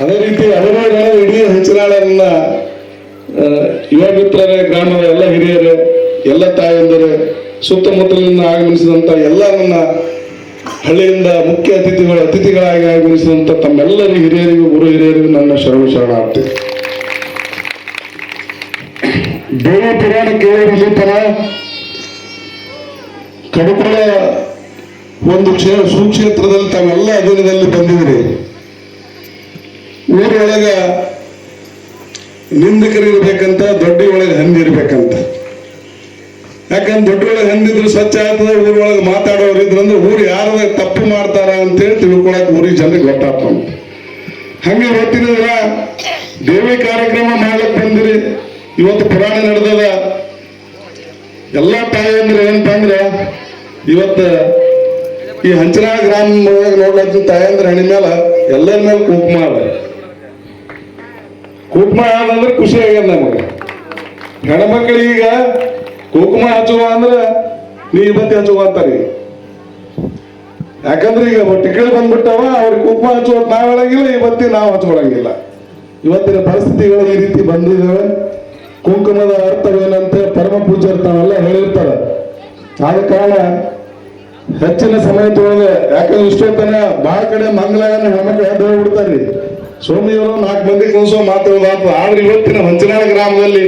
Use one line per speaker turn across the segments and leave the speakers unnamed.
ಅದೇ ರೀತಿ ಹದಿನೈದು ಇಡೀ ಹೆಚ್ಚಿನಾಳನ್ನ ಯುವ ಮಿತ್ರರೇ ಗ್ರಾಮದ ಎಲ್ಲ ಹಿರಿಯರೇ, ಎಲ್ಲ ತಾಯಂದರೆ ಸುತ್ತಮುತ್ತಲಿನಿಂದ ಆಗಮಿಸಿದಂತ ಎಲ್ಲ ನನ್ನ ಹಳ್ಳಿಯಿಂದ ಮುಖ್ಯ ಅತಿಥಿಗಳು, ಅತಿಥಿಗಳಾಗಿ ಆಗಮಿಸಿದಂತ ತಮ್ಮೆಲ್ಲರಿಗೂ ಹಿರಿಯರಿಗೂ, ಗುರು ಹಿರಿಯರಿಗೂ ನನ್ನ ಶರಣ ಶರಣಾರ್ಥಿ ದೇವ ಪುರಾಣ ಕೇಳಿರಲಿ ಕಡುಪಳ ಒಂದು ಕ್ಷೇತ್ರ ಸುಕ್ಷೇತ್ರದಲ್ಲಿ ತಾವೆಲ್ಲ ಅಧೀನದಲ್ಲಿ ಬಂದಿದ್ರಿ ಊರೊಳಗ ನಿಂದಕರು ಇರ್ಬೇಕಂತ ದೊಡ್ಡ ಒಳಗೆ ಹಂದಿ ಇರ್ಬೇಕಂತ ಯಾಕಂದ್ರೆ ದೊಡ್ಡ ಒಳಗೆ ಹಂದಿದ್ರು ಸ್ವಚ್ಛ ಆಗ್ತದೆ ಊರೊಳಗೆ ಮಾತಾಡೋರು ಇದ್ರಂದ್ರೆ ಊರು ಯಾರು ತಪ್ಪು ಮಾಡ್ತಾರ ಅಂತೇಳಿ ತಿಳ್ಕೊಳಕ್ ಊರಿಗೆ ಜನರಿಗೆ ಗೊತ್ತಾಗ್ತಾವ ಹಂಗೆ ಗೊತ್ತಿದ್ರ ದೇವಿ ಕಾರ್ಯಕ್ರಮ ಮಾಡಕ್ ಬಂದಿರಿ. ಇವತ್ತು ಪುರಾಣ ನಡೆದದ. ಎಲ್ಲ ತಾಯಂದ್ರೆ ಏನಪ್ಪ ಅಂದ್ರೆ ಇವತ್ತು ಈ ಹಂಚನ ಗ್ರಾಮ ನೋಡ್ಲತ್ತ ತಾಯಂದ್ರ ಹಣಿ ಮೇಲೆ ಎಲ್ಲರ ಮೇಲೆ ಕುಂಕುಮ ಅದ. ಕುಂಕುಮ ಆದಂದ್ರೆ ಖುಷಿ ಆಗ್ಯದ ನಮಗೆ. ಈಗ ಕುಂಕುಮ ಹಚ್ಚುವ ಅಂದ್ರೆ ನೀ ಬತ್ತಿ ಹಚ್ಚುವ ಅಂತಾರೆ. ಯಾಕಂದ್ರೆ ಈಗ ಟಿಕೆಟ್ ಬಂದ್ಬಿಟ್ಟವ, ಅವ್ರಿಗೆ ಕುಂಕುಮ ಹಚ್ಚುವ ನಾವ್ ಹೇಳಂಗಿಲ್ಲ, ಈ ಬತ್ತಿ ನಾವು ಹಚ್ಕೊಳಂಗಿಲ್ಲ ಇವತ್ತಿನ ಪರಿಸ್ಥಿತಿಗಳು ಈ ರೀತಿ ಬಂದಿದ್ದಾವೆ ಕುಂಕುಮದ ಅರ್ಥವೇನಂತೆ ಪರಮ ಪೂಜೆ ತಾವೆಲ್ಲ ಹೇಳಿರ್ತಾರೆ. ಆದ ಕಾರಣ ಹೆಚ್ಚಿನ ಸಮಯದೊಳಗೆ, ಯಾಕಂದ್ರೆ ಇಷ್ಟೊತ್ತನ ಬಹಳ ಕಡೆ ಮಂಗಳ ಹೆಣ್ಮಕ್ಳು ಎದ್ದು ಹೋಗ್ಬಿಡ್ತಾರ್ರಿ. ಸೋಮಿಯವರು ನಾಲ್ಕು ಮಂದಿ ಕಳಿಸೋ ಮಾತು ಆದ್ರೆ ಇವತ್ತಿನ ಹಂಚನಾಳ ಗ್ರಾಮದಲ್ಲಿ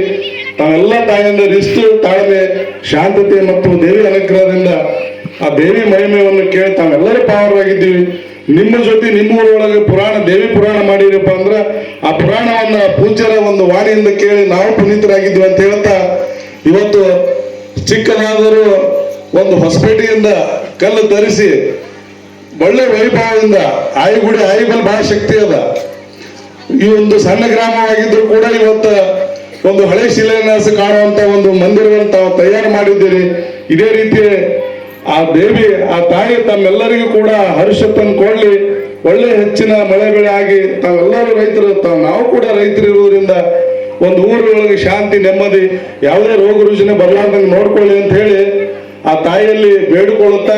ತಾವೆಲ್ಲ ತಾಯಿಂದ ಇಷ್ಟು ತಾಳ್ಮೆ, ಶಾಂತತೆ ಮತ್ತು ದೇವಿ ಅನುಗ್ರಹದಿಂದ ಆ ದೇವಿ ಮಹಿಮೆಯನ್ನು ಕೇಳಿ ತಾವೆಲ್ಲರೂ ಪಾವರಾಗಿದ್ದೀವಿ ನಿಮ್ಮ ಜೊತೆ ನಿಮ್ಮ ಊರೊಳಗೆ ಪುರಾಣ, ದೇವಿ ಪುರಾಣ ಮಾಡಿರಪ್ಪ ಅಂದ್ರೆ ಆ ಪುರಾಣವನ್ನ ಪೂಜ್ಯರ ಒಂದು ವಾಣಿಯಿಂದ ಕೇಳಿ ನಾವು ಪುನೀತರಾಗಿದ್ದೀವಿ ಅಂತ ಹೇಳ್ತಾ, ಇವತ್ತು ಚಿಕ್ಕನಾದರೂ ಒಂದು ಹೊಸಪೇಟೆಯಿಂದ ಕಲ್ಲು ಧರಿಸಿ ಒಳ್ಳೆ ವೈಭವದಿಂದ ಆಯುಗುಡಿ ಆಯುಗಲ್ ಬಹಳ ಶಕ್ತಿ ಅದ. ಈ ಒಂದು ಸಣ್ಣ ಗ್ರಾಮವಾಗಿದ್ರು ಕೂಡ ಇವತ್ತು ಒಂದು ಹಳೆ ಶಿಲಾನ್ಯಾಸ ಕಾಣುವಂತ ಒಂದು ಮಂದಿರವನ್ನು ತಾವು ತಯಾರು ಮಾಡಿದ್ದೀರಿ. ಇದೇ ರೀತಿ ಆ ದೇವಿ, ಆ ತಾಯಿ ತಮ್ಮೆಲ್ಲರಿಗೂ ಕೂಡ ಹರ್ಷ ತಂದುಕೊಳ್ಳಿ ಒಳ್ಳೆ ಹೆಚ್ಚಿನ ಮಳೆ ಬೆಳೆ ಆಗಿ ತಾವೆಲ್ಲರೂ ರೈತರು, ತಾವು ನಾವು ಕೂಡ ರೈತರು ಇರುವುದರಿಂದ ಒಂದು ಊರೊಳಗೆ ಶಾಂತಿ, ನೆಮ್ಮದಿ, ಯಾವುದೇ ರೋಗ ರುಜಿನ ಬರಲಾರ್ದಂಗೆ ನೋಡ್ಕೊಳ್ಳಿ ಅಂತ ಹೇಳಿ ಆ ತಾಯಿಯಲ್ಲಿ ಬೇಡಿಕೊಳ್ಳುತ್ತಾ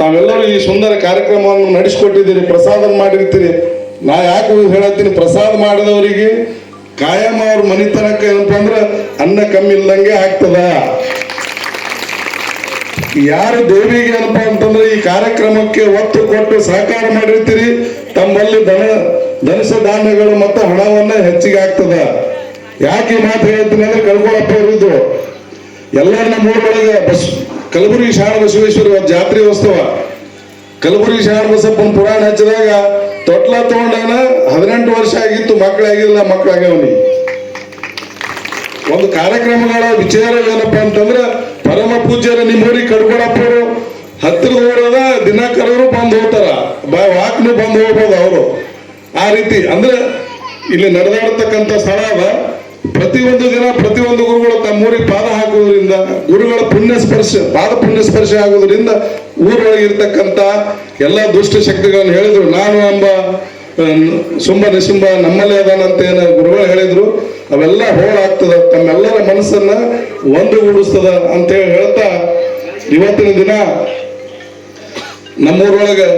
ತಾವೆಲ್ಲರೂ ಈ ಸುಂದರ ಕಾರ್ಯಕ್ರಮವನ್ನು ನಡೆಸಿಕೊಟ್ಟಿದ್ದೀರಿ ಪ್ರಸಾದ ಮಾಡಿರ್ತೀರಿ. ನಾ ಯಾಕೆ ಹೇಳತ್ತೀನಿ? ಪ್ರಸಾದ ಮಾಡಿದವರಿಗೆ ಕಾಯಂ ಅವ್ರ ಮನಿತನಕ ಏನಪ್ಪ ಅನ್ನ ಕಮ್ಮಿ ಇಲ್ಲದಂಗೆ ಆಗ್ತದ. ಯಾರು ದೇವಿಗೆ ಏನಪ್ಪ ಅಂತಂದ್ರೆ ಈ ಕಾರ್ಯಕ್ರಮಕ್ಕೆ ಒತ್ತು ಕೊಟ್ಟು ಸಹಕಾರ ಮಾಡಿರ್ತೀರಿ, ತಮ್ಮಲ್ಲಿ ದನ ಧನಸ ಧಾನ್ಯಗಳು ಮತ್ತು ಹಣವನ್ನ ಹೆಚ್ಚಿಗೆ ಆಗ್ತದ. ಯಾಕೆ ಈ ಮಾತು ಹೇಳ್ತೀನಿ ಅಂದ್ರೆ ಕಳ್ಕೊಳಪ್ಪ ಇರುವುದು. ಎಲ್ಲರ ನಮ್ಮ ಊರೊಳಗೆ ಬಸ್, ಕಲಬುರಗಿ ಶಾರದ ಬಸವೇಶ್ವರ ಜಾತ್ರೆ ಉತ್ಸವ. ಕಲಬುರಗಿ ಶಾಣ ಬಸಪ್ಪನ ಪುರಾಣ ಹಚ್ಚಿದಾಗ ತೊಟ್ಲ ತಗೊಂಡಾನ ಹದಿನೆಂಟು ವರ್ಷ ಆಗಿತ್ತು ಮಕ್ಕಳಾಗಿಲ್ಲ ಮಕ್ಕಳಾಗವನಿ ಒಂದು ಕಾರ್ಯಕ್ರಮಗಳ ವಿಚಾರ ಏನಪ್ಪ ಅಂತಂದ್ರೆ, ಪರಮ ಪೂಜ್ಯರ ನಿಮ್ಮೂರಿಗೆ ಕಡ್ಕೊಳಪ್ಪರು ಹತ್ತಿರದ ಊರದ ದಿನ ಕರೆದ್ರು ಬಂದು ಹೋಗ್ತಾರ. ಬಾ, ವಾಕ್ನು ಬಂದು ಹೋಗ್ಬೋದು ಅವರು. ಆ ರೀತಿ. ಅಂದ್ರೆ, ಇಲ್ಲಿ ನಡೆದಾಡ್ತಕ್ಕಂಥ ಸ್ಥಳ ಅದ. ಪ್ರತಿಯೊಂದು ದಿನ ಪ್ರತಿಯೊಂದು ಗುರುಗಳು ತಮ್ಮೂರಿಗೆ ಪಾದ ಹಾಕುವುದರಿಂದ, ಗುರುಗಳ ಪುಣ್ಯ ಸ್ಪರ್ಶ, ಪಾದ ಪುಣ್ಯ ಸ್ಪರ್ಶ ಆಗುವುದರಿಂದ ಊರೊಳಗೆ ಇರ್ತಕ್ಕಂಥ ಎಲ್ಲ ದುಷ್ಟ ಶಕ್ತಿಗಳನ್ನು ಹೇಳಿದ್ರು. ನಾನು ಎಂಬ ಸುಂಬ ನಿಸುಂಬ, ನಮ್ಮಲ್ಲೇ ಅದಾನಂತ ಏನು ಗುರುಗಳು ಹೇಳಿದ್ರು. ಅವೆಲ್ಲ ಹೋಳಾಗ್ತದ, ತಮ್ಮೆಲ್ಲರ ಮನಸ್ಸನ್ನ ಒಂದುಗೂಡಿಸ್ತದ ಅಂತೇಳಿ ಹೇಳ್ತಾ, ಇವತ್ತಿನ ದಿನ ನಮ್ಮೂರೊಳಗೆ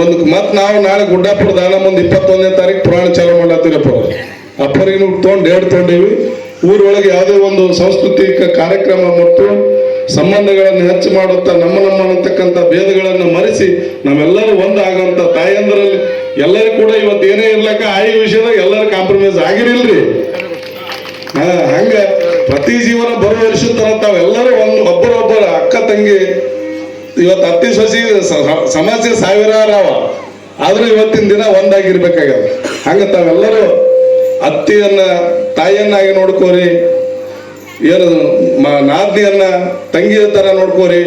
ಒಂದು ಮತ್ ನಾವು ನಾಳೆ ಗುಡ್ಡಾಪುರ ದಾನ ಮುಂದೆ ಇಪ್ಪತ್ತೊಂದನೇ ತಾರೀಕು ಪುರಾಣ ಚಾಲು ಮಾಡತ್ತೀರಪ್ಪ ಅಪ್ಪರಿಗೆ ತೊಗೊಂಡು ಎರಡು ತೊಗೊಂಡೇವಿ ಊರೊಳಗೆ ಯಾವುದೇ ಒಂದು ಸಾಂಸ್ಕೃತಿಕ ಕಾರ್ಯಕ್ರಮ ಮತ್ತು ಸಂಬಂಧಗಳನ್ನು ಹೆಚ್ಚು ಮಾಡುತ್ತಾ ನಮ್ಮ ನಮ್ಮ ಅನ್ನತಕ್ಕಂಥ ಭೇದಗಳನ್ನು ಮರೆಸಿ ನಾವೆಲ್ಲರೂ ಒಂದಾಗುವಂತ ತಾಯಂದರಲ್ಲಿ ಎಲ್ಲರೂ ಕೂಡ ಇವತ್ತು ಏನೇ ಇರ್ಲಕ್ಕ ಆಯಿ ವಿಷಯದಾಗ ಎಲ್ಲರೂ ಕಾಂಪ್ರಮೈಸ್ ಆಗಿರಿಲ್ರಿ. ಹಾ, ಹಂಗ ಪ್ರತಿ ಜೀವನ ಬರುವರಿಸುತ್ತಾರ ತಾವೆಲ್ಲರೂ ಒಂದು ಒಬ್ಬರೊಬ್ಬರ ಅಕ್ಕ ತಂಗಿ. ಇವತ್ತು ಅತ್ತಿ ಸೊಸಿ ಸಮಸ್ಯೆ ಸಾವಿರಾರವ. ಆದ್ರೂ ಇವತ್ತಿನ ದಿನ ಒಂದಾಗಿರ್ಬೇಕಾಗ್ಯದ ಹಂಗ ತಾವೆಲ್ಲರೂ ಅತ್ತಿಯನ್ನ ತಾಯಿಯನ್ನಾಗಿ ನೋಡ್ಕೋರಿ. ಏನು ನಾದಿಯನ್ನ, ತಂಗಿಯ ತರ ನೋಡ್ಕೋರಿ.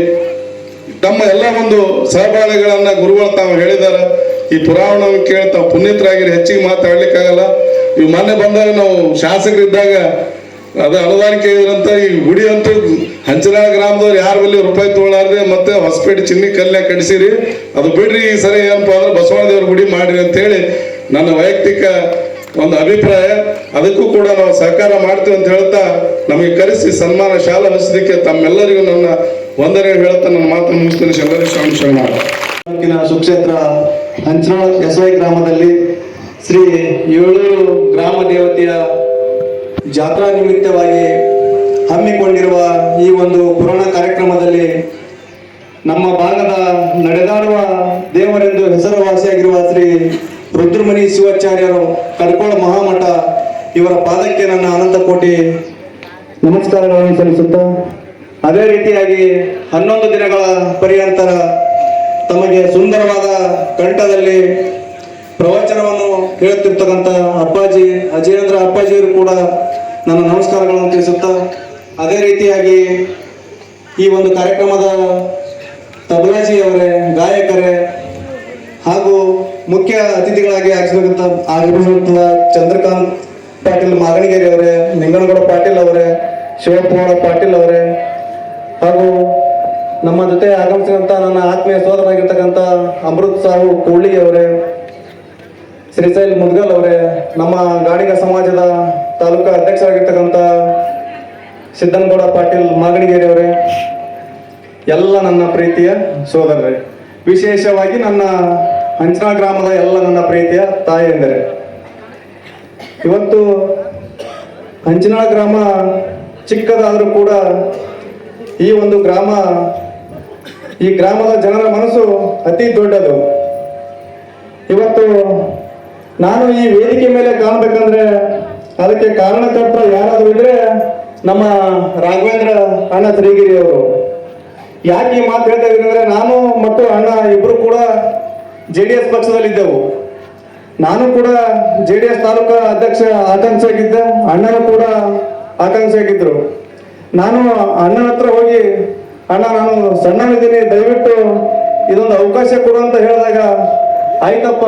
ತಮ್ಮ ಎಲ್ಲ ಒಂದು ಸಹಬಾಳ್ವೆಗಳನ್ನ ಗುರುಗಳು ತಾವು ಹೇಳಿದಾರ. ಈ ಪುರಾಣವನ್ನು ಕೇಳಿ ತಾವು ಪುನೀತರಾಗಿರಿ ಹೆಚ್ಚಿಗೆ ಮಾತಾಡ್ಲಿಕ್ಕಾಗಲ್ಲ. ಇವು ಮೊನ್ನೆ ಬಂದಾಗ ನಾವು ಶಾಸಕರಿದ್ದಾಗ ಅದು ಅನುದಾನಿಕೆ ಇದ್ರಂತ, ಈ ಗುಡಿ ಅಂತೂ ಹಂಚನ ಗ್ರಾಮದವ್ರು ಯಾರು ಬಲ್ಲಿ ರೂಪಾಯಿ ತೊಗೊಳಾರ್ದೆ ಮತ್ತೆ ಹೊಸಪೇಟೆ ಚಿನ್ನಿ ಕಲ್ಲೆ ಕಡಿಸಿರಿ ಅದು ಬಿಡ್ರಿ ಈ ಸರಿ ಏನಪ್ಪ ಅಂದ್ರೆ ಬಸವಣ್ಣ ದೇವ್ರ ಗುಡಿ ಮಾಡಿರಿ ಅಂತ ಹೇಳಿ ನನ್ನ ವೈಯಕ್ತಿಕ ಒಂದು ಅಭಿಪ್ರಾಯ, ಅದಕ್ಕೂ ಕೂಡ ನಾವು ಸಹಕಾರ ಮಾಡ್ತೀವಿ ಅಂತ ಹೇಳ್ತಾ ನಮಗೆ ಕರೆಸಿ ಸನ್ಮಾನ ಶಾಲಾ ನಡೆಸಲಿಕ್ಕೆ ತಮ್ಮೆಲ್ಲರಿಗೂ ನನ್ನ ವಂದನೆ ಹೇಳ್ತಾ ನನ್ನ ಮಾತನ್ನು ಮುಗಿಸ್ತೀನಿ. ಎಲ್ಲರಿಗೂ ಶರಣ
ತಾಲೂಕಿನ ಸುಕ್ಷೇತ್ರ ಹಂಚನಾಳ ಕೆಸವೈ ಗ್ರಾಮದಲ್ಲಿ ಶ್ರೀ ಏಳೂರು ಗ್ರಾಮ ದೇವತೆಯ ಜಾತ್ರಾ ನಿಮಿತ್ತವಾಗಿ ಹಮ್ಮಿಕೊಂಡಿರುವ ಈ ಒಂದು ಪುರಾಣ ಕಾರ್ಯಕ್ರಮದಲ್ಲಿ ನಮ್ಮ ಭಾಗದ ನಡೆದಾಡುವ ದೇವರೆಂದು ಹೆಸರುವಾಸಿಯಾಗಿರುವ ಶ್ರೀ ರುದ್ರಮಣಿ ಶಿವಾಚಾರ್ಯರು ಕಡ್ಕೋಳ ಮಹಾಮಠ ಇವರ ಪಾದಕ್ಕೆ ನನ್ನ ಅನಂತ ಕೋಟಿ ನಮಸ್ಕಾರಗಳನ್ನು ಸಲ್ಲಿಸುತ್ತಾ, ಅದೇ ರೀತಿಯಾಗಿ ಹನ್ನೊಂದು ದಿನಗಳ ಪರ್ಯಂತರ ತಮಗೆ ಸುಂದರವಾದ ಕಂಠದಲ್ಲಿ ಪ್ರವಚನವನ್ನು ಹೇಳುತ್ತಿರ್ತಕ್ಕಂಥ ಅಪ್ಪಾಜಿ ಅಜೇಂದ್ರ ಅಪ್ಪಾಜಿಯವರು ಕೂಡ ನನ್ನ ನಮಸ್ಕಾರಗಳನ್ನು ತಿಳಿಸುತ್ತಾ, ಅದೇ ರೀತಿಯಾಗಿ ಈ ಒಂದು ಕಾರ್ಯಕ್ರಮದ ತಬಲಾಜಿಯವರೇ ಗಾಯಕರೇ ಹಾಗೂ ಮುಖ್ಯ ಅತಿಥಿಗಳಾಗಿ ಆಗಿರುವಂತಹ ಚಂದ್ರಕಾಂತ್ ಪಾಟೀಲ್, ಮಾಗಣಿಗೇರಿ ಅವರೇ, ನಿಂಗನಗೌಡ ಪಾಟೀಲ್ ಅವರೇ, ಶಿವಪ್ಪಗೌಡ ಪಾಟೀಲ್ ಅವರೇ, ಹಾಗೂ ನಮ್ಮ ಜೊತೆ ಆಗಮಿಸಿದಂತ ನನ್ನ ಆತ್ಮೀಯ ಸೋದರಾಗಿರ್ತಕ್ಕಂಥ ಅಮೃತ್ ಸಾಹು ಕೋಳಿ ಅವರೇ ಶ್ರೀಶೈಲ್ ಮುದ್ಗಲ್ ಅವರೇ, ನಮ್ಮ ಗಾಡಿಗ ಸಮಾಜದ ತಾಲೂಕಾ ಅಧ್ಯಕ್ಷರಾಗಿರ್ತಕ್ಕಂಥ ಸಿದ್ದನಗೌಡ ಪಾಟೀಲ್, ಮಾಗಣಿಗೇರಿ ಅವರೇ, ಎಲ್ಲ ನನ್ನ ಪ್ರೀತಿಯ ಸೋದರರೇ. ವಿಶೇಷವಾಗಿ ನನ್ನ ಹಂಚನಾ ಗ್ರಾಮದ ಎಲ್ಲ ನನ್ನ ಪ್ರೀತಿಯ ತಾಯಿ ಎಂದರೆ. ಇವತ್ತು ಅಂಚನಾಳ ಗ್ರಾಮ ಚಿಕ್ಕದಾದರೂ ಕೂಡ ಈ ಒಂದು ಗ್ರಾಮ, ಈ ಗ್ರಾಮದ ಜನರ ಮನಸ್ಸು ಅತಿ ದೊಡ್ಡದು. ಇವತ್ತು ನಾನು ಈ ವೇದಿಕೆ ಮೇಲೆ ಕಾಣಬೇಕಂದ್ರೆ ಅದಕ್ಕೆ ಕಾರಣಕರ್ತರು ಯಾರಾದರೂ ಇದ್ರೆ ನಮ್ಮ ರಾಘವೇಂದ್ರ ಅಣ್ಣ ಅವರು ಯಾಕೆ ಈ ಮಾತು ಹೇಳ್ತಾ ಅಂದ್ರೆ ನಾನು ಮತ್ತು ಅಣ್ಣ ಇಬ್ರು ಕೂಡ ಜೆ ಡಿ ಎಸ್ ಪಕ್ಷದಲ್ಲಿದ್ದೆವು. ನಾನು ಕೂಡ ಜೆ ಡಿ ಎಸ್ ತಾಲೂಕಾ ಅಧ್ಯಕ್ಷ ಆಕಾಂಕ್ಷಿಯಾಗಿದ್ದೆ ಅಣ್ಣನು ಕೂಡ ಆಕಾಂಕ್ಷಿಯಾಗಿದ್ರು ನಾನು ಅಣ್ಣನ ಹತ್ರ ಹೋಗಿ, ಅಣ್ಣ, ನಾನು ಸಣ್ಣನಿದ್ದೀನಿ ದಯವಿಟ್ಟು ಇದೊಂದು ಅವಕಾಶ ಕೊಡು ಅಂತ ಹೇಳಿದಾಗ, ಆಯ್ತಪ್ಪ,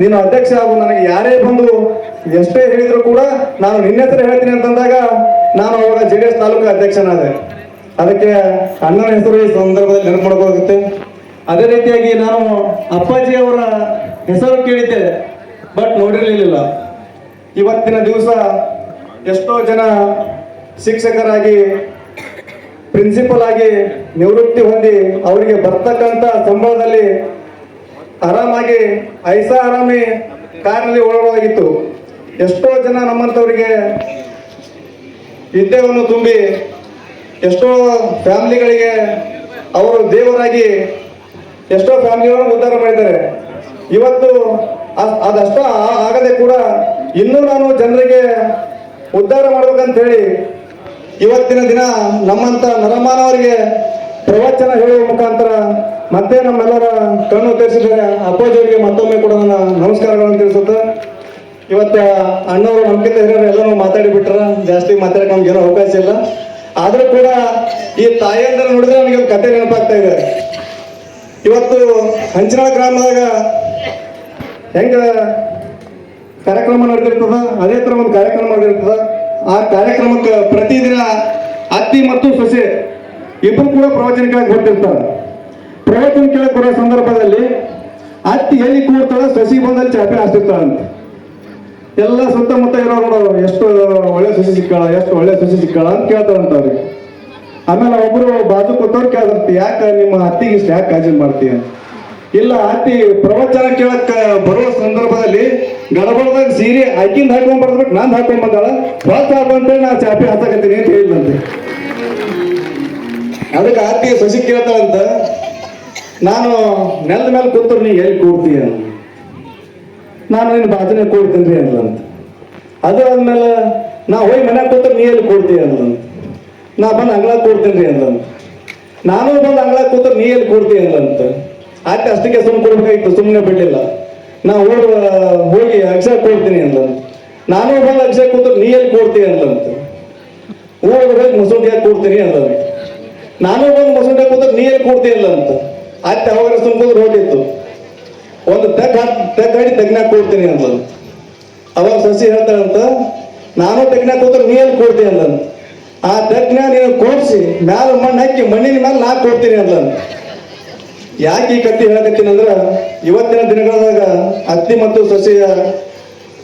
ನೀನು ಅಧ್ಯಕ್ಷ ಆಗು, ನನಗೆ ಯಾರೇ ಬಂದು ಎಷ್ಟೇ ಹೇಳಿದ್ರು ಕೂಡ ನಾನು ನಿನ್ನ ಹತ್ರ ಹೇಳ್ತೀನಿ ಅಂತಂದಾಗ ನಾನು ಅವಾಗ ಜೆ ಡಿ ಎಸ್ ತಾಲೂಕಾ ಅಧ್ಯಕ್ಷನಾದೆ. ಅದಕ್ಕೆ ಅಣ್ಣನ ಹೆಸರು ಈ ಸಂದರ್ಭದಲ್ಲಿ ನೆನಪು ಮಾಡ್ಕೋಗುತ್ತೆ ಅದೇ ರೀತಿಯಾಗಿ ನಾನು ಅಪ್ಪಾಜಿ ಅವರ ಹೆಸರು ಕೇಳಿದ್ದೆ ಬಟ್ ನೋಡಿರಲಿಲ್ಲ. ಇವತ್ತಿನ ದಿವಸ ಎಷ್ಟೋ ಜನ ಶಿಕ್ಷಕರಾಗಿ ಪ್ರಿನ್ಸಿಪಲ್ ಆಗಿ ನಿವೃತ್ತಿ ಹೊಂದಿ ಅವರಿಗೆ ಬರ್ತಕ್ಕಂಥ ಸಂಬಳದಲ್ಲಿ ಆರಾಮಾಗಿ ಐಸಾ ಆರಾಮಿ ಕಾರಲ್ಲಿ ಓಡಾಡೋದಾಗಿತ್ತು. ಎಷ್ಟೋ ಜನ ನಮ್ಮಂಥವರಿಗೆ ವಿದ್ಯೆಯನ್ನು ತುಂಬಿ, ಎಷ್ಟೋ ಫ್ಯಾಮಿಲಿಗಳಿಗೆ ಅವರು ದೇವರಾಗಿ ಎಷ್ಟೋ ಫ್ಯಾಮಿಲಿಗಳನ್ನು ಉದ್ಧಾರ ಮಾಡಿದ್ದಾರೆ. ಇವತ್ತು ಅದಷ್ಟೋ ಆಗದೆ ಕೂಡ ಇನ್ನೂ ನಾನು ಜನರಿಗೆ ಉದ್ಧಾರ ಮಾಡ್ಬೇಕಂತ ಹೇಳಿ ಇವತ್ತಿನ ದಿನ ನಮ್ಮಂತ ನರಮಾನವರಿಗೆ ಪ್ರವಚನ ಹೇಳುವ ಮುಖಾಂತರ ಮತ್ತೆ ನಮ್ಮೆಲ್ಲರ ಕಣ್ಣು ತೆರೆಸಿದ್ದಾರೆ. ಅಪ್ಪಾಜಿಯವರಿಗೆ ಮತ್ತೊಮ್ಮೆ ಕೂಡ ನನ್ನ ನಮಸ್ಕಾರಗಳನ್ನು ತಿಳಿಸುತ್ತೆ, ಇವತ್ತ ಅಣ್ಣವರು ನಮ್ಗಿಂತ ಹಿರಿಯರು ಎಲ್ಲರೂ ಮಾತಾಡಿ ಬಿಟ್ರ ಜಾಸ್ತಿ ಮಾತಾಡಕ್ಕೆ ನಮ್ಗೆ ಏನೋ ಅವಕಾಶ ಇಲ್ಲ. ಆದರೂ ಕೂಡ ಈ ತಾಯಿಯಂದ್ರೆ ನೋಡಿದ್ರೆ ನನಗೆ ಕತೆ ನೆನಪಾಗ್ತಾ ಇದೆ. ಇವತ್ತು ಹಂಚಿನಾಳ ಗ್ರಾಮದಾಗ ಹೆಂಗ ಕಾರ್ಯಕ್ರಮ ನಡೆದಿರ್ತದ ಅದೇ ತರ ಒಂದು ಕಾರ್ಯಕ್ರಮ ನಡೆದಿರ್ತದ ಆ ಕಾರ್ಯಕ್ರಮಕ್ಕೆ ಪ್ರತಿದಿನ ಅತ್ತಿ ಮತ್ತು ಸೊಸೆ ಇಬ್ಬರು ಕೂಡ ಪ್ರವಚನ ಕೇಳಕ್ ಬರ್ತಿರ್ತಾರೆ. ಪ್ರವಚನ ಕೇಳಕ್ ಬರೋ ಸಂದರ್ಭದಲ್ಲಿ ಅತ್ತಿ ಎಲ್ಲಿ ಕೂಡ್ತಾಳ, ಸಸಿ ಬಂದಲ್ಲಿ ಚಾಪೆ ಹಾಸ್ತಿರ್ತಾಳಂತೆ ಎಲ್ಲ ಸುತ್ತಮುತ್ತ ಇರೋ ನೋಡೋರು ಎಷ್ಟು ಒಳ್ಳೆ ಸಸಿ ಸಿಕ್ಕಾಳ, ಎಷ್ಟು ಒಳ್ಳೆ ಸಸಿ ಸಿಕ್ಕಾಳ ಅಂತ ಕೇಳ್ತಾರಂತ ಅವ್ರಿಗೆ. ಆಮೇಲೆ ಒಬ್ರು ಬಾಜು ಕೊಟ್ಟವ್ರು ಕೇಳ್ದಂತೆ, ಯಾಕೆ ನಿಮ್ಮ ಅತ್ತಿಗೆ ಇಷ್ಟ ಯಾಕೆ ಕಾಜಿನ ಮಾಡ್ತೀಯ? ಇಲ್ಲ ಅತ್ತಿ ಪ್ರವಚನ ಕೇಳಕ್ಕೆ ಬರುವ ಸಂದರ್ಭದಲ್ಲಿ ಗಡಬಡದಾಗ ಸೀರೆ ಆಕಿಂದ ಹಾಕೊಂಡ್ ಬರ್ದ್ಬಿಟ್ಟು ನಾನು ಹಾಕೊಂಡ್ ಬಂದಾಳ. ಫಸ್ಟ್ ಹಾಕೊಂಡ್ರೆ ನಾ ಚಾಪಿ ಹಾಕತ್ತೀನಿ ಅಂತ ಹೇಳಿದಂತೆ ಅದಕ್ಕೆ ಅತ್ತಿ ಸಸಿ ಕೇಳ್ತಾಳಂತ, ನಾನು ನೆಲದ ಮೇಲೆ ಕೂತ್ರು ನೀ ಎಲ್ಲಿ ಕೂಡ್ತೀಯ? ನಾನು ನಿನ್ನ ಬಾಜುನೇ ಕೂಡ್ತೀನಿ ರೀ ಅಂದ್ಲಂತ. ಅದು ಆದ್ಮೇಲೆ ನಾ ಹೋಗಿ ಮನ್ಯಾಗ ಕೂತ್ರೆ ನೀ ಎಲ್ಲಿ ಕೂಡ್ತೀಯ? ಅಂದ್ಲಂತ. ನಾ ಬಂದು ಅಂಗಳ ಕೊಡ್ತೇನೆ ರೀ ಅಂದಂತ ನಾನು ಬಂದು ಅಂಗಳ ಕೂತ್ರೆ ನೀ ಎಲ್ಲಿ ಕೊಡ್ತೀನಿ ಅಂದಂತ ಆಯ್ತು ಅಷ್ಟಕ್ಕೆ ಸುಮ್ಮನೆ ಕೊಡ್ಬೇಕಾಗಿತ್ತು ಸುಮ್ಮನೆ ಬಿಡ್ಲಿಲ್ಲ. ನಾ ಹೋಗಿ ಹೋಗಿ ಅಕ್ಷರ ಕೊಡ್ತೀನಿ ಅಂದಂತ ನಾನು ಬಂದು ಅಕ್ಷರ ಕೂತ್ರೆ ನೀ ಎಲ್ಲಿ ಕೊಡ್ತೀನಿ ಅಂದಂತ ಊರಿಗೆ ಹೋಗಿ ಮುಸುಂಡಿಯಾಗಿ ಕೂಡ್ತೀನಿ ಅಂದಂತ ನಾನು ಬಂದು ಮುಸುಂಡಿ ಕೂತ್ರೆ ನೀ ಎಲ್ಲಿ ಕೂಡ್ತೀಯ ಅಂತ ಆಯ್ತು ಅವಾಗ ಸುಮ್ಮನೆ ರೋಟಿತ್ತು ಒಂದು ತೆಗ್ ತೆಗ್ ಹಾಡಿ ತೆಗ್ನಾಗ ಕೊಡ್ತೀನಿ ಅಂತ ಅವಾಗ ಸಸಿ ಹೇಳ್ತಾರಂತ ನಾನು ತೆಗ್ನಾಗ ಕೂತ್ರೆ ನೀ ಎಲ್ಲಿ ಕೊಡ್ತೀನಿ ಅಂತ ಆ ತಜ್ಞ ನೀನು ಕೂಡ್ಸಿ, ಮ್ಯಾಲ ಮಣ್ಣು ಹಾಕಿ ಮಣ್ಣಿನ ಮೇಲೆ ನಾ ಕೊಡ್ತೀನಿ ಅಂತ ಯಾಕೆ ಈ ಕತ್ತಿ ಹೇಳಕತ್ತೀನಿ ಅಂದ್ರೆ, ಇವತ್ತಿನ ದಿನಗಳದಾಗ ಅತ್ತಿ ಮತ್ತು ಸಸಿಯ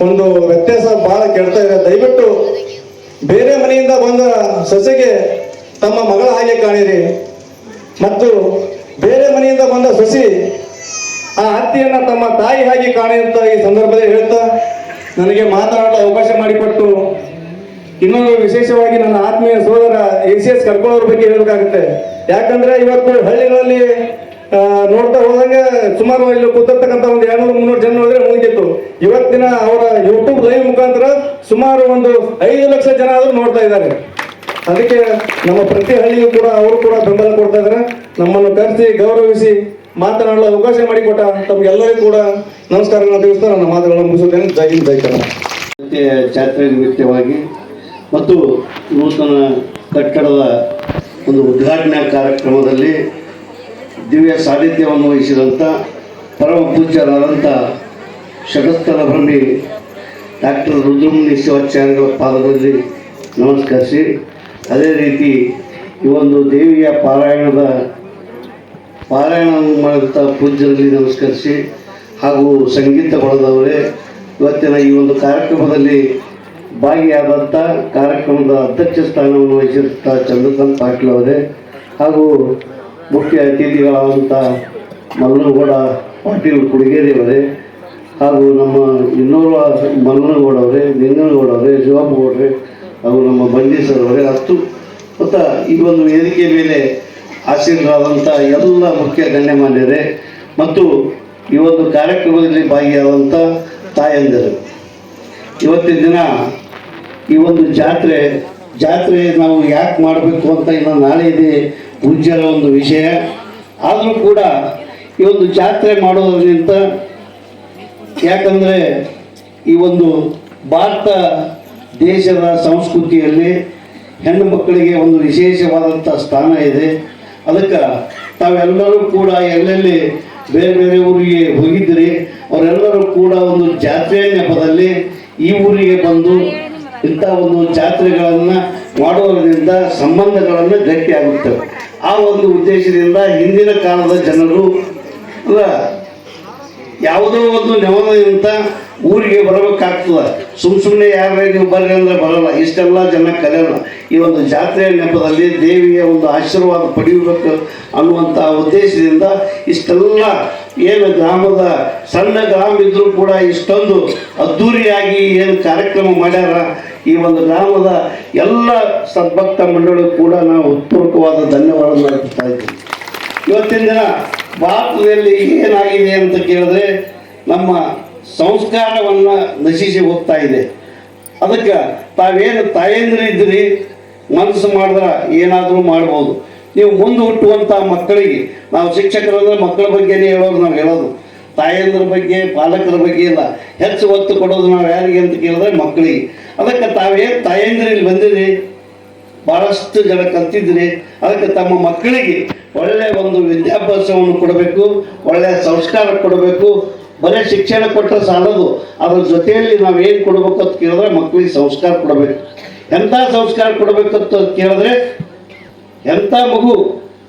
ಒಂದು ವ್ಯತ್ಯಾಸ ಬಹಳ ಕೆಡ್ತಾ ಇದೆ. ದಯವಿಟ್ಟು ಬೇರೆ ಮನೆಯಿಂದ ಬಂದ ಸಸಿಗೆ ತಮ್ಮ ಮಗಳ ಹಾಗೆ ಕಾಣಿರಿ. ಮತ್ತು ಬೇರೆ ಮನೆಯಿಂದ ಬಂದ ಸಸಿ ಆ ಅತ್ತಿಯನ್ನ ತಮ್ಮ ತಾಯಿ ಹಾಗೆ ಕಾಣಿ ಅಂತ ಈ ಸಂದರ್ಭದಲ್ಲಿ ಹೇಳ್ತಾ, ನನಗೆ ಮಾತನಾಡಲು ಅವಕಾಶ ಮಾಡಿಕೊಟ್ಟು ಇನ್ನೊಂದು ವಿಶೇಷವಾಗಿ ನನ್ನ ಆತ್ಮೀಯ ಸೋದರ ಎ ಸಿ ಎಸ್ ಕರ್ಕೊಳ್ಳೋರ ಬಗ್ಗೆ ಹೇಳಬೇಕಾಗುತ್ತೆ. ಯಾಕಂದ್ರೆ ಇವತ್ತು ಹಳ್ಳಿಗಳಲ್ಲಿ ನೋಡ್ತಾ ಹೋದಂಗೆ ಸುಮಾರು ಇಲ್ಲಿ ಕೂತಿರ್ತಕ್ಕಂಥ ಒಂದು ಎರಡ್ನೂರು ಮುನ್ನೂರು ಜನ ನೋಡಿದ್ರೆ ಮುಗಿದಿತ್ತು. ಇವತ್ತಿನ ಅವರ ಯೂಟ್ಯೂಬ್ ಲೈವ್ ಮುಖಾಂತರ ಸುಮಾರು ಒಂದು ಐದು ಲಕ್ಷ ಜನ ಆದರೂ ನೋಡ್ತಾ ಇದ್ದಾರೆ. ಅದಕ್ಕೆ ನಮ್ಮ ಪ್ರತಿ ಹಳ್ಳಿಯೂ ಕೂಡ ಅವರು ಕೂಡ ಬೆಂಬಲ ಕೊಡ್ತಾ ಇದ್ದಾರೆ. ನಮ್ಮನ್ನು ಕರೆಸಿ, ಗೌರವಿಸಿ ಮಾತನಾಡಲು ಅವಕಾಶ ಮಾಡಿಕೊಟ್ಟ ತಮಗೆಲ್ಲರಿಗೂ ಕೂಡ ನಮಸ್ಕಾರಗಳನ್ನು ತಿಳಿಸ್ತಾ ನನ್ನ ಮಾತುಗಳನ್ನು ಮುಗಿಸುತ್ತೇನೆ. ಜೈ ಹಿಂದ್, ಜೈ ಕನ್ನಡ.
ಜಾತ್ರೆ ನಿಮಿತ್ತವಾಗಿ ಮತ್ತು ನೂತನ ಕಟ್ಟಡದ ಒಂದು ಉದ್ಘಾಟನಾ ಕಾರ್ಯಕ್ರಮದಲ್ಲಿ ದಿವ್ಯ ಸಾನ್ನಿಧ್ಯವನ್ನು ವಹಿಸಿದಂಥ ಪರಮ ಪೂಜ್ಯರಾದಂಥ ಶಗಸ್ಥಲ ಬ್ರಹ್ಮಿ ಡಾಕ್ಟರ್ ರುದ್ರಮುನಿ ಶಿವಾಚಾರ್ಯರ ಪಾದದಲ್ಲಿ ನಮಸ್ಕರಿಸಿ, ಅದೇ ರೀತಿ ಈ ಒಂದು ದೇವಿಯ ಪಾರಾಯಣದ ಪಾರಾಯಣ ಮಾಡಿದಂಥ ಪೂಜ್ಯರಲ್ಲಿ ನಮಸ್ಕರಿಸಿ ಹಾಗೂ ಸಂಗೀತ ಬಳದವರೇ ಇವತ್ತಿನ ಈ ಒಂದು ಕಾರ್ಯಕ್ರಮದಲ್ಲಿ ಭಾಗಿಯಾದಂಥ ಕಾರ್ಯಕ್ರಮದ ಅಧ್ಯಕ್ಷ ಸ್ಥಾನವನ್ನು ವಹಿಸಿರುತ್ತ ಚಂದ್ರಕಾಂತ್ ಪಾಟೀಲ್ ಅವರೇ ಹಾಗೂ ಮುಖ್ಯ ಅತಿಥಿಗಳಾದಂಥ ಮಲ್ಲನಗೌಡ ಪಾಟೀಲ್ ಕುಡಿಗೇರಿ ಅವರೇ ಹಾಗೂ ನಮ್ಮ ಇನ್ನೋರ್ವ ಮಲ್ಲನಗೌಡ ಅವರೇ, ನಿಂಗನಗೌಡ ಅವರೇ ಶಿವಮ್ಮಗೌಡ್ರೆ ಹಾಗೂ ನಮ್ಮ ಬಂಡಿ ಸರ್ ಅವರೇ, ಹತ್ತು ಮತ್ತು ಈ ಒಂದು ವೇದಿಕೆ ಮೇಲೆ ಆಸೀನರಾದಂಥ ಎಲ್ಲ ಮುಖ್ಯ ಗಣ್ಯಮಾನ್ಯರೇ ಮತ್ತು ಈ ಒಂದು ಕಾರ್ಯಕ್ರಮದಲ್ಲಿ ಭಾಗಿಯಾದಂಥ ತಾಯಂದಿರು. ಇವತ್ತಿನ ದಿನ ಈ ಒಂದು ಜಾತ್ರೆ ಜಾತ್ರೆ ನಾವು ಯಾಕೆ ಮಾಡಬೇಕು ಅಂತ ಇನ್ನು ನಾಳೆ ಇದೆ ಪೂಜ್ಯರ ಒಂದು ವಿಷಯ. ಆದರೂ ಕೂಡ ಈ ಒಂದು ಜಾತ್ರೆ ಮಾಡೋದ್ರಿಂದ ಯಾಕಂದರೆ ಈ ಒಂದು ಭಾರತ ದೇಶದ ಸಂಸ್ಕೃತಿಯಲ್ಲಿ ಹೆಣ್ಣು ಮಕ್ಕಳಿಗೆ ಒಂದು ವಿಶೇಷವಾದಂಥ ಸ್ಥಾನ ಇದೆ. ಅದಕ್ಕೆ ತಾವೆಲ್ಲರೂ ಕೂಡ ಎಲ್ಲೆಲ್ಲಿ ಬೇರೆ ಬೇರೆ ಊರಿಗೆ ಹೋಗಿದ್ದೀರಿ, ಅವರೆಲ್ಲರೂ ಕೂಡ ಒಂದು ಜಾತ್ರೆಯ ನೆಪದಲ್ಲಿ ಈ ಊರಿಗೆ ಬಂದು ಇಂಥ ಒಂದು ಜಾತ್ರೆಗಳನ್ನು ಮಾಡುವುದರಿಂದ ಸಂಬಂಧಗಳನ್ನು ಗಟ್ಟಿಯಾಗುತ್ತವೆ ಆ ಒಂದು ಉದ್ದೇಶದಿಂದ ಹಿಂದಿನ ಕಾಲದ ಜನರು, ಅಲ್ಲ, ಯಾವುದೋ ಒಂದು ನೆವನದಿಂದ ಊರಿಗೆ ಬರಬೇಕಾಗ್ತದ. ಸುಮ್ ಸುಮ್ಮನೆ ಯಾರೇ ನೀವು ಬರ್ರಿ ಅಂದ್ರೆ ಬರಲ್ಲ. ಇಷ್ಟೆಲ್ಲ ಜನ ಕಲಿಯೋಣ ಈ ಒಂದು ಜಾತ್ರೆಯ ನೆಪದಲ್ಲಿ ದೇವಿಯ ಒಂದು ಆಶೀರ್ವಾದ ಪಡೆಯಬೇಕು ಅನ್ನುವಂಥ ಉದ್ದೇಶದಿಂದ ಇಷ್ಟೆಲ್ಲ ಏನು ಗ್ರಾಮದ ಸಣ್ಣ ಗ್ರಾಮ ಇದ್ದರೂ ಕೂಡ ಇಷ್ಟೊಂದು ಅದ್ಧೂರಿಯಾಗಿ ಏನು ಕಾರ್ಯಕ್ರಮ ಮಾಡ್ಯಾರ. ಈ ಒಂದು ಗ್ರಾಮದ ಎಲ್ಲ ಸದ್ಭಕ್ತ ಮಂಡಳಿ ಕೂಡ ನಾವು ಉತ್ಪೂರ್ವಕವಾದ ಧನ್ಯವಾದ ಅರ್ಪಿಸ್ತಾ ಇದ್ದೀವಿ. ಇವತ್ತಿನ ದಿನ ಭಾರತದಲ್ಲಿ ಏನಾಗಿದೆ ಅಂತ ಕೇಳಿದ್ರೆ ನಮ್ಮ ಸಂಸ್ಕಾರವನ್ನು ನಶಿಸಿ ಹೋಗ್ತಾ ಇದೆ. ಅದಕ್ಕೆ ತಾವೇನು ತಾಯಂದ್ರಿದ್ದೀರಿ ಮನಸ್ಸು ಮಾಡಿದ್ರೆ ಏನಾದರೂ ಮಾಡ್ಬೋದು. ನೀವು ಮುಂದೆ ಹುಟ್ಟುವಂಥ ಮಕ್ಕಳಿಗೆ, ನಾವು ಶಿಕ್ಷಕರಂದ್ರೆ ಮಕ್ಕಳ ಬಗ್ಗೆನೇ ಹೇಳೋದು ನಾವು ಹೇಳೋದು. ತಾಯಂದ್ರ ಬಗ್ಗೆ, ಪಾಲಕರ ಬಗ್ಗೆ ಇಲ್ಲ. ಹೆಚ್ಚು ಒತ್ತು ಕೊಡೋದು ನಾವು ಯಾರಿಗೆ ಅಂತ ಕೇಳಿದ್ರೆ ಮಕ್ಕಳಿಗೆ. ಅದಕ್ಕೆ ತಾವೇನು ತಾಯಂದ್ರಲ್ಲಿ ಬಂದಿರಿ ಭಾಳಷ್ಟು ಜನ ಕಲ್ತಿದ್ರಿ. ಅದಕ್ಕೆ ತಮ್ಮ ಮಕ್ಕಳಿಗೆ ಒಳ್ಳೆಯ ಒಂದು ವಿದ್ಯಾಭ್ಯಾಸವನ್ನು ಕೊಡಬೇಕು ಒಳ್ಳೆಯ ಸಂಸ್ಕಾರ ಕೊಡಬೇಕು, ಬರೀ ಶಿಕ್ಷಣ ಕೊಟ್ಟರೆ ಸಾಲದು. ಅದ್ರ ಜೊತೆಯಲ್ಲಿ ನಾವು ಏನು ಕೊಡಬೇಕು ಅಂತ ಕೇಳಿದ್ರೆ ಮಕ್ಕಳಿಗೆ ಸಂಸ್ಕಾರ ಕೊಡಬೇಕು. ಎಂಥ ಸಂಸ್ಕಾರ ಕೊಡಬೇಕು ಅಂತ ಕೇಳಿದ್ರೆ ಎಂಥ ಮಗು,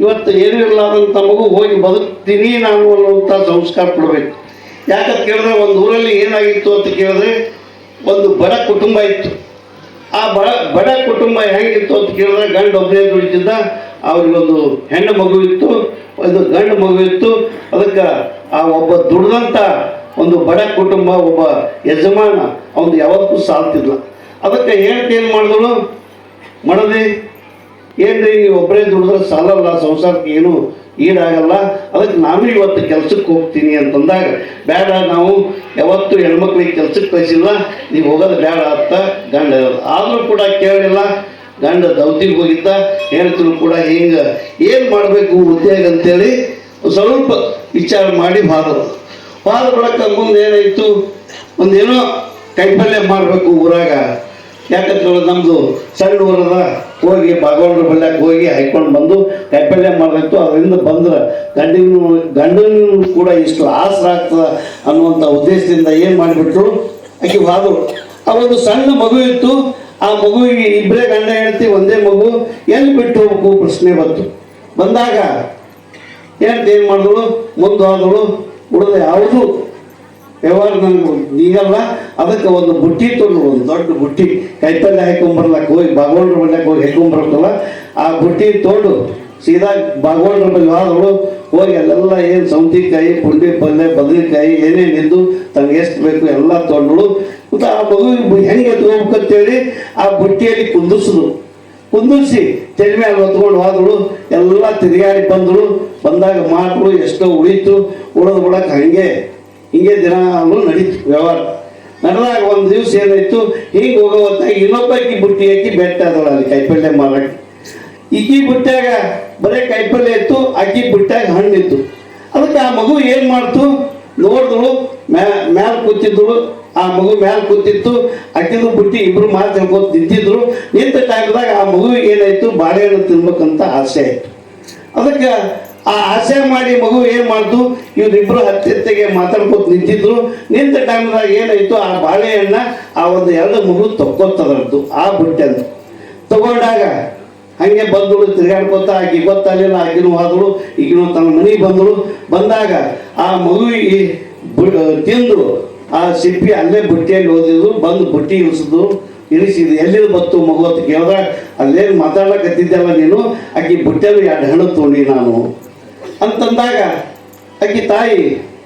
ಇವತ್ತು ಏನೂ ಇರಲಾದಂಥ ಮಗು ಹೋಗಿ ಬದುಕ್ತೀನಿ ನಾನು ಅನ್ನುವಂಥ ಸಂಸ್ಕಾರ ಕೊಡಬೇಕು. ಯಾಕಂತ ಕೇಳಿದ್ರೆ, ಒಂದು ಊರಲ್ಲಿ ಏನಾಗಿತ್ತು ಅಂತ ಕೇಳಿದ್ರೆ ಒಂದು ಬಡ ಕುಟುಂಬ ಇತ್ತು. ಆ ಬಡ ಬಡ ಕುಟುಂಬ ಹೆಂಗಿತ್ತು ಅಂತ ಕೇಳಿದ್ರೆ ಗಂಡು ಒಬ್ಬನೇ ದುಡಿತಿದ್ದ, ಅವ್ರಿಗೊಂದು ಹೆಣ್ಣು ಮಗು ಇತ್ತು, ಒಂದು ಗಂಡು ಮಗು ಇತ್ತು. ಅದಕ್ಕೆ ಆ ಒಬ್ಬ ದುಡ್ದಂಥ ಒಂದು ಬಡ ಕುಟುಂಬ, ಒಬ್ಬ ಯಜಮಾನ, ಅವನು ಯಾವತ್ತೂ ಸಾಲ್ತಿಲ್ಲ ಅದಕ್ಕೆ ಹೇಳ್ತಿ ಏನು ಮಾಡಿದಳು? ಮಾಡದೆ, ಏನ್ರಿ ನೀವು ಒಬ್ಬರೇ ದುಡಿದ್ರೆ ಸಾಲಲ್ಲ, ಸಂಸಾರಕ್ಕೆ ಏನು ಈಡಾಗಲ್ಲ ಅದಕ್ಕೆ ನಾನು ಇವತ್ತು ಕೆಲಸಕ್ಕೆ ಹೋಗ್ತೀನಿ ಅಂತಂದಾಗ ಬೇಡ ನಾವು ಯಾವತ್ತೂ ಹೆಣ್ಮಕ್ಳಿಗೆ ಕೆಲ್ಸಕ್ಕೆ ಕಳಿಸಿಲ್ಲ, ನೀವು ಹೋಗೋದು ಬೇಡ ಅಂತ ಗಂಡ ಆದರೂ ಕೂಡ ಕೇಳಿಲ್ಲ, ಗಂಡ ದೌತಿಗೆ ಹೋಗಿದ್ದ ಹೇಳ್ತಿರು ಕೂಡ ಹಿಂಗೆ, ಏನು ಮಾಡಬೇಕು ಉದ್ಯೋಗ ಅಂತೇಳಿ ಸ್ವಲ್ಪ ವಿಚಾರ ಮಾಡಿ ಮಾಡೋದು ಬಾದ ಬಳಿಕ ಮುಂದೆ ಏನಾಯಿತು? ಒಂದೇನೋ ಕೈಪಲ್ಯ ಮಾಡಬೇಕು ಊರಾಗ. ಯಾಕಂತ ನಮ್ಮದು ಸಣ್ಣ ಊರದ ಹೋಗಿ ಭಗವಂತ ಬಲ್ಯಕ್ಕೆ ಹೋಗಿ ಹಾಯ್ಕೊಂಡು ಬಂದು ಕೈಪಲ್ಯ ಮಾಡಬೇಕು ಅದರಿಂದ ಬಂದ್ರೆ ಗಂಡಿನ ಗಂಡನೂ ಕೂಡ ಇಷ್ಟು ಆಸರ ಆಗ್ತದ ಅನ್ನುವಂಥ ಉದ್ದೇಶದಿಂದ ಏನು ಮಾಡಿಬಿಟ್ರು? ಆಕೆ ಹೋದ್ರು ಒಂದು ಸಣ್ಣ ಮಗು ಇತ್ತು. ಆ ಮಗುವಿಗೆ ಇಬ್ಬರೇ ಗಂಡ ಹೇಳ್ತಿ ಒಂದೇ ಮಗು. ಎಲ್ಲಿ ಬಿಟ್ಟು ಹೋಗ್ಬೇಕು? ಪ್ರಶ್ನೆ ಬಂತು. ಬಂದಾಗ ಹೇಳ್ತಿ ಏನು ಮಾಡಿದಳು ಮುಂದೆ ಹೋದಳು. ಉಳಿದ ಯಾವುದು? ವ್ಯವಹಾರ ನನಗೆ ನೀಗಲ್ಲ ಅದಕ್ಕೆ ಒಂದು ಬುಟ್ಟಿ ತೊಗೊಂಡು ಒಂದು ದೊಡ್ಡ ಬುಟ್ಟಿ. ಕೈಪಲ್ಯ ಹಾಕೊಂಬರ್ಲಕ್ಕೆ ಹೋಗಿ ಭಗವಾನ್ರ ಮನೆಗೆ ಹೋಗಿ ಹಾಕೊಂಬರ್ಬೇಕಲ್ಲ ಆ ಬುಟ್ಟಿ ತೋಡು ಸೀದಾ ಬಲ್ಲಿ ಹೋದಳು ಹೋಗಿ ಅಲ್ಲೆಲ್ಲ ಏನು ಸೌತಿಕಾಯಿ ಪುಂಡಿ ಪಲ್ಯ ಬದನೆಕಾಯಿ ಏನೇನಿದ್ದು ತನಗೆ ಎಷ್ಟು ಬೇಕು ಎಲ್ಲ ತೊಗೊಂಡಳು. ಮತ್ತು ಆ ಮಗು ಹೆಂಗೆ ಎತ್ಕೋಬೇಕಂತೇಳಿ ಆ ಬುಟ್ಟಿಯಲ್ಲಿ ಕುಂದಿಸಿದ್ರು ಕುಂದಿಸಿ ತೆಲೆ ಮೇಲೆ ಹೊತ್ಕೊಂಡು ಹೋದಳು, ಎಲ್ಲ ತಿರುಗಾಡಿ ಬಂದಳು. ಬಂದಾಗ ಮಾಡಿದ್ರು ಎಷ್ಟೋ ಉಳಿತು, ಉಳಿದು ಬಿಡಕ್ಕೆ ಹಂಗೆ ಹಿಂಗೆ ದಿನ ನಡೀತು, ವ್ಯವಹಾರ. ನಡೆದಾಗ ಒಂದು ದಿವಸ ಏನಾಯ್ತು, ಹಿಂಗೆ ಹೋಗೋ ಹೊತ್ತಾಗ ಇನ್ನೊಬ್ಬಾಕಿ ಬುಟ್ಟಿ ಹಾಕಿ ಬೆಟ್ಟ ಅದಳ ಅಲ್ಲಿ ಕಾಯಿಪಲ್ಯ ಮಾರಕ್ಕೆ. ಈಕಿ ಬುಟ್ಟ್ಯಾಗ ಬರೀ ಕಾಯಿಪಲ್ಯ ಇತ್ತು ಅಕ್ಕಿ ಬುಟ್ಟ್ಯಾಗ ಹಣ್ಣಿತ್ತು. ಅದಕ್ಕೆ ಆ ಮಗು ಏನು ಮಾಡ್ತು? ನೋಡಿದಳು ಮ್ಯಾ ಮ್ಯಾಲ ಕೂತಿದ್ದಳು. ಆ ಮಗು ಮ್ಯಾಲ ಕೂತಿತ್ತು ಅಕ್ಕಿದು ಬುಟ್ಟಿ ಇಬ್ರು ಮಾತು ಹೇಳ್ಕೊತ ನಿಂತಿದ್ರು. ನಿಂತ ಟೈಮ್ದಾಗ ಆ ಮಗುವಿಗೆ ಏನಾಯ್ತು? ಬಾಳೆಹಣ್ಣು ತಿನ್ಬೇಕಂತ ಆಸೆ ಆಯ್ತು. ಅದಕ್ಕೆ ಆ ಆಸೆ ಮಾಡಿ ಮಗು ಏನು ಮಾಡ್ತು? ಇವರಿಬ್ರು ಹತ್ತಿತ್ತಿಗೆ ಮಾತಾಡ್ಕೊತ ನಿಂತಿದ್ರು. ನಿಂತ ಟೈಮ್ದಾಗ ಏನಾಯ್ತು? ಆ ಬಾಳೆಹಣ್ಣ ಆ ಒಂದು ಎರಡು ಮಗು ತಕ್ಕೊತದ್ದು ಆ ಬುಟ್ಟೆ ತಗೊಂಡಾಗ ಹಂಗೆ ಬಂದಳು, ತಿರ್ಗಾಡ್ಕೊತ, ಆಕಿ ಗೊತ್ತಾಗಲಿಲ್ಲ ಆಕಿನೂ ಹೋದಳು ಈಗಿನೂ ತನ್ನ ಮನೆಗೆ ಬಂದಳು. ಬಂದಾಗ ಆ ಮಗು ಈ ತಿಂದು ಆ ಸಿಪ್ಪಿ ಅಲ್ಲೇ ಬುಟ್ಟಿಯಲ್ಲಿ ಓದಿದ್ರು, ಬಂದು ಬುಟ್ಟಿ ಇಳಿಸಿದ್ರು ಇಳಿಸಿದ್ರು ಎಲ್ಲಿಂದ ಬತ್ತು ಮಗು ಅಂತ ಕೇಳಿದಾಗ, ಅಲ್ಲೇನು ಮಾತಾಡ್ಲಕತ್ತಿದ್ದಲ್ಲ ನೀನು? ಆಕಿ ಬುಟ್ಟಿಯಲ್ಲಿ ಎರಡು ಹಣ್ಣು ತೊಗೊಂಡಿ ನಾನು. ಅಂತಂದಾಗ ಅಕ್ಕಿ ತಾಯಿ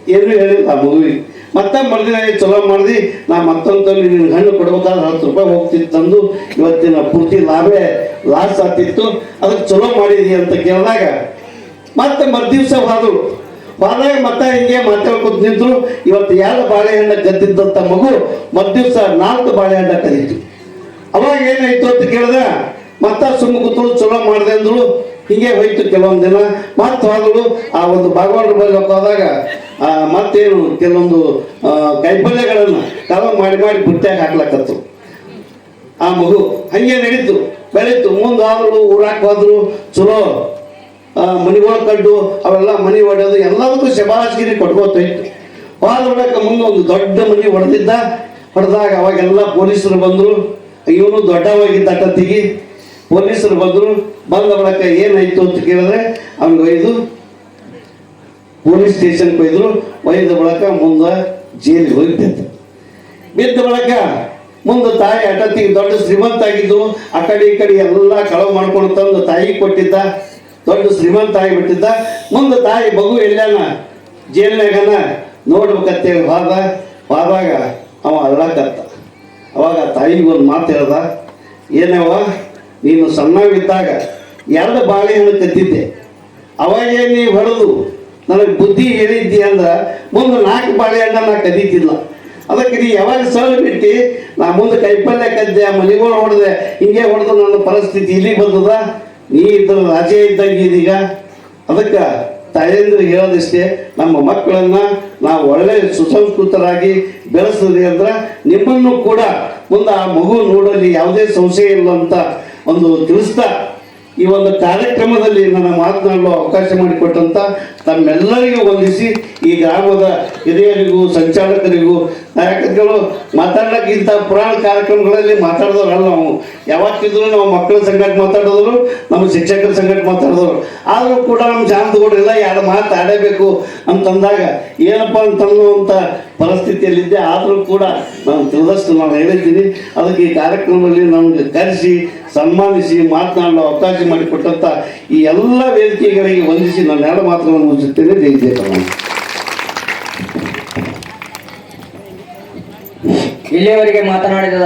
ಏನು ಹೇಳಿಲ್ಲ ಮಗುವಿಗೆ. ಮತ್ತೆ ಮರುದಿನ ಚಲೋ ಮಾಡಿದಿ? ನಾ ಮತ್ತೊಂದು ನಿನ್ನ ಹಣ್ಣು ಕೊಡ್ಬೇಕಾದ್ರೆ ಹತ್ತು ರೂಪಾಯಿ ಹೋಗ್ತಿತ್ತು ತಂದು. ಇವತ್ತಿನ ಪೂರ್ತಿ ಲಾಭೇ ಲಾಸ್ ಆಗ್ತಿತ್ತು. ಅದಕ್ಕೆ ಚಲೋ ಮಾಡಿದಿ ಅಂತ ಕೇಳಿದಾಗ ಮತ್ತೆ ಮರುದಿವ್ಸ ಬಾದು ಹೋದಾಗ ಮತ್ತೆ ಹಿಂಗೆ ಮಾತಾಡ್ಕೊತ ನಿಂತರು. ಇವತ್ತು ಎರಡು ಬಾಳೆಹಣ್ಣ ಗದ್ದಿದ್ದಂಥ ಮಗು ಮರುದಿವ್ಸ ನಾಲ್ಕು ಬಾಳೆಹಣ್ಣ ಕದಿತ್ತು ಅವಾಗ ಏನಾಯ್ತು ಅಂತ ಕೇಳಿದ? ಮತ್ತೆ ಸುಮ್ಮ ಕೂತಳು ಚಲೋ ಮಾಡಿದೆ ಅಂದಳು ಹಿಂಗೆ ಹೋಯ್ತು ಕೆಲವೊಂದು ದಿನ. ಮತ್ತೆ ಆ ಒಂದು ಭಗವಾನ್ ಬಳಿ ಹೋದಾಗ ಮತ್ತೇನು ಕೆಲವೊಂದು ಕೈಪಲ್ಯಗಳನ್ನು ಕವ ಮಾಡಿ ಮಾಡಿ ಬುಟ್ಟ್ಯಾಗ ಹಾಕ್ಲಕ್ಕತ್ತು ಆ ಮಗು ಹಂಗೆ ನಡೀತು, ಬೆಳೀತು. ಮುಂದೆ ಆದರೂ ಊರಾಕ್ ಹೋದ್ರು, ಚಲೋ ಮನಿಗಳು ಕಡ್ಡು ಅವೆಲ್ಲ ಮನಿ ಹೊಡೆಯೋದು ಎಲ್ಲದಕ್ಕೂ ಶಬಾಸ್ಗಿರಿ ಕೊಟ್ಕೋತೈತು ಹೋದ ಒಡಕ ಮುಂದೆ ಒಂದು ದೊಡ್ಡ ಮನಿ ಹೊಡೆದಿದ್ದ ಹೊಡೆದಾಗ ಅವಾಗೆಲ್ಲ ಪೊಲೀಸರು ಬಂದರು. ಇವನು ದೊಡ್ಡವಾಗಿದ್ದ ಅಟತ್ತಿಗೆ ಪೊಲೀಸರು ಬಂದರು, ಬಂದ ಬಳಿಕ ಏನಾಯ್ತು ಅಂತ ಕೇಳಿದ್ರೆ ಅವ್ನಿಗೆ ಒಯ್ದು ಪೊಲೀಸ್ ಸ್ಟೇಷನ್ ಒಯ್ದರು, ಒಯ್ದ ಬಳಿಕ ಮುಂದೆ ಜೈಲಿಗೆ ಹೋಗಿ ಬಿದ್ದ ಬಿದ್ದ ಬಳಿಕ ಮುಂದೆ ತಾಯಿ ಅಟತಿಗೆ ದೊಡ್ಡ ಶ್ರೀಮಂತ ಆಗಿದ್ದು, ಆ ಕಡೆ ಈ ಕಡೆ ಎಲ್ಲ ಕಳವು ಮಾಡ್ಕೊಂಡು ತಂದು ತಾಯಿ ಕೊಟ್ಟಿದ್ದ, ದೊಡ್ಡ ಶ್ರೀಮಂತ ಆಗಿಬಿಟ್ಟಿದ್ದ. ಮುಂದೆ ತಾಯಿ ಬಗು ಎಲ್ಲಾನ ಜೈಲಿನಾಗನ? ನೋಡ್ಬೇಕಂತೇಳಿ ಹೋದ ಹೋದಾಗ ಅವ ಅಳ್ಳಕತ್ತ ಅವಾಗ ತಾಯಿಗೆ ಒಂದು ಮಾತು ಹೇಳ್ದ ಏನವ ನೀನು ಸಣ್ಣವಿದ್ದಾಗ ಎರಡು ಬಾಳೆಹಣ್ಣು ಕತ್ತಿದ್ದೆ ಅವಾಗೇ ನೀ ಹೊಡೆದು, ನನಗೆ ಬುದ್ಧಿ ಹೇಳಿದ್ದಿ ಅಂದ್ರೆ ಮುಂದೆ ನಾಲ್ಕು ಬಾಳೆಹಣ್ಣ ನಾ ಕದೀತಿಲ್ಲ. ಅದಕ್ಕೆ ನೀ ಯಾವಾಗ ಸಲ ಬಿಟ್ಟು? ನಾ ಮುಂದೆ ಕೈಪಲ್ಯ ಕದ್ದೆ ಮನೆಗಳು ಹೊಡೆದೆ. ಹಿಂಗೆ ಹೊಡೆದು ನನ್ನ ಪರಿಸ್ಥಿತಿ ಇಲ್ಲಿ ಬಂದದ? ನೀ ಇದ್ರ ರಾಜೇ ಇದ್ದಂಗೆ ಇದೀಗ? ಅದಕ್ಕೆ ತಾಯಂದ್ರಿಗೆ ಹೇಳೋದಿಷ್ಟೇ, ನಮ್ಮ ಮಕ್ಕಳನ್ನ ನಾವು ಒಳ್ಳೆ ಸುಸಂಸ್ಕೃತರಾಗಿ ಬೆಳೆಸಿದ್ರಿ ಅಂದ್ರೆ ನಿಮ್ಮನ್ನು ಕೂಡ ಮುಂದೆ ಆ ಮಗು ನೋಡಲಿ ಯಾವುದೇ ಸಂಶಯ ಇಲ್ಲ ಅಂತ ಒಂದು ತಿಳಿಸ್ತಾ ಈ ಒಂದು ಕಾರ್ಯಕ್ರಮದಲ್ಲಿ ನನ್ನ ಮಾತನಾಡಲು ಅವಕಾಶ ಮಾಡಿಕೊಟ್ಟಂತ ತಮ್ಮೆಲ್ಲರಿಗೂ ವಂದಿಸಿ ಈ ಗ್ರಾಮದ ಹಿರಿಯರಿಗೂ, ಸಂಚಾಲಕರಿಗೂ ಯಾಕಂದ್ರೆ ಮಾತಾಡ್ಲಿಕ್ಕೆ ಇಂಥ ಪುರಾಣ ಕಾರ್ಯಕ್ರಮಗಳಲ್ಲಿ ಮಾತಾಡಿದವರಲ್ಲ ನಾವು. ಯಾವತ್ತಿದ್ರು ನಾವು ಮಕ್ಕಳ ಸಂಗಟ ಮಾತಾಡಿದ್ರು ನಮ್ಮ ಶಿಕ್ಷಕರ ಸಂಗಟ ಮಾತಾಡಿದವರು ಆದರೂ ಕೂಡ ನಮ್ಮ ಎರಡು ಯಾರು ಮಾತಾಡಬೇಕು ಅಂತಂದಾಗ ಏನಪ್ಪ ಅಂತನ್ನುವಂಥ ಪರಿಸ್ಥಿತಿಯಲ್ಲಿದ್ದೆ. ಆದರೂ ಕೂಡ ನಾನು ತಿಳಿದಷ್ಟು ನಾನು ಹೇಳಿದ್ದೀನಿ. ಅದಕ್ಕೆ ಈ ಕಾರ್ಯಕ್ರಮದಲ್ಲಿ ನಮಗೆ ಕರೆಸಿ ಸನ್ಮಾನಿಸಿ ಮಾತನಾಡಲು ಅವಕಾಶ ಮಾಡಿಕೊಟ್ಟಂಥ ಈ ಎಲ್ಲ ವೇದಿಕೆಗಳಿಗೆ ವಂದಿಸಿ ನನ್ನ ಎರಡು ಮಾತುಗಳನ್ನು ಮುಗಿಸುತ್ತೇನೆ ದೇವಿದೇವ.
ಇಲ್ಲಿಯವರೆಗೆ ಮಾತನಾಡಿದ